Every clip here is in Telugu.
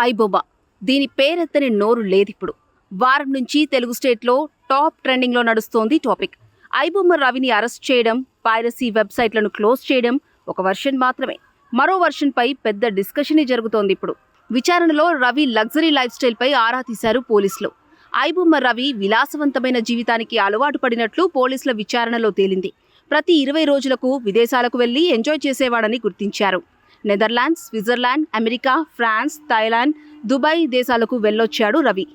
ఐబొమ్మ. దీని పేరెత్తని నోరు లేదిప్పుడు. వారం నుంచి తెలుగు స్టేట్లో టాప్ ట్రెండింగ్లో నడుస్తోంది టాపిక్. ఐబొమ్మ రవిని అరెస్ట్ చేయడం పైరసీ వెబ్సైట్లను క్లోజ్ చేయడం ఒక వర్షన్ మాత్రమే. మరో వర్షన్పై పెద్ద డిస్కషనే జరుగుతోంది ఇప్పుడు. విచారణలో రవి లగ్జరీ లైఫ్ స్టైల్పై ఆరా తీశారు పోలీసులు. ఐబొమ్మ రవి విలాసవంతమైన జీవితానికి అలవాటు పడినట్లు పోలీసుల విచారణలో తేలింది. ప్రతి ఇరవై రోజులకు విదేశాలకు వెళ్ళి ఎంజాయ్ చేసేవాడని గుర్తించారు. Netherlands Switzerland America France Thailand Dubai దేశాలకు వెళ్ళొచ్చాడు రవి.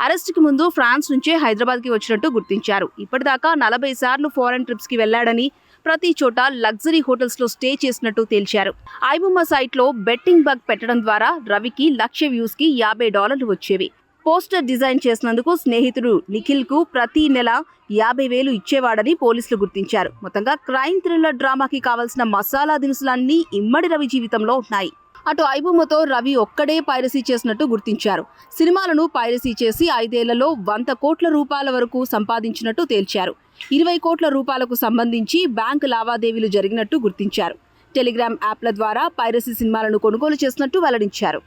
అరెస్టుకి ముందు ఫ్రాన్స్ నుంచే హైదరాబాద్కి వచ్చినట్టు గుర్తించారు. ఇప్పటిదాకా నలభై సార్లు ఫారెన్ ట్రిప్స్కి వెళ్ళాడని ప్రతి చోట లగ్జరీ హోటల్స్లో స్టే చేసినట్టు తేల్చారు. ఐబొమ్మ సైట్లో బెట్టింగ్ బగ్ పెట్టడం ద్వారా రవికి లక్ష వ్యూస్కి యాభై డాలర్లు వచ్చేవి. పోస్టర్ డిజైన్ చేసినందుకు స్నేహితుడు నిఖిల్కు ప్రతి నెల యాభై వేలు ఇచ్చేవాడని పోలీసులు గుర్తించారు. మొత్తంగా క్రైమ్ థ్రిల్లర్ డ్రామాకి కావాల్సిన మసాలా దినుసులన్నీ ఇమ్మడి రవి జీవితంలో ఉన్నాయి. అటు ఐబొమ్మతో రవి ఒక్కడే పైరసీ చేసినట్టు గుర్తించారు. సినిమాలను పైరసీ చేసి ఐదేళ్ళలో వంద కోట్ల రూపాయల వరకు సంపాదించినట్టు తేల్చారు. ఇరవై కోట్ల రూపాయలకు సంబంధించి బ్యాంకు లావాదేవీలు జరిగినట్టు గుర్తించారు. టెలిగ్రామ్ యాప్ల ద్వారా పైరసీ సినిమాలను కొనుగోలు చేసినట్టు వెల్లడించారు.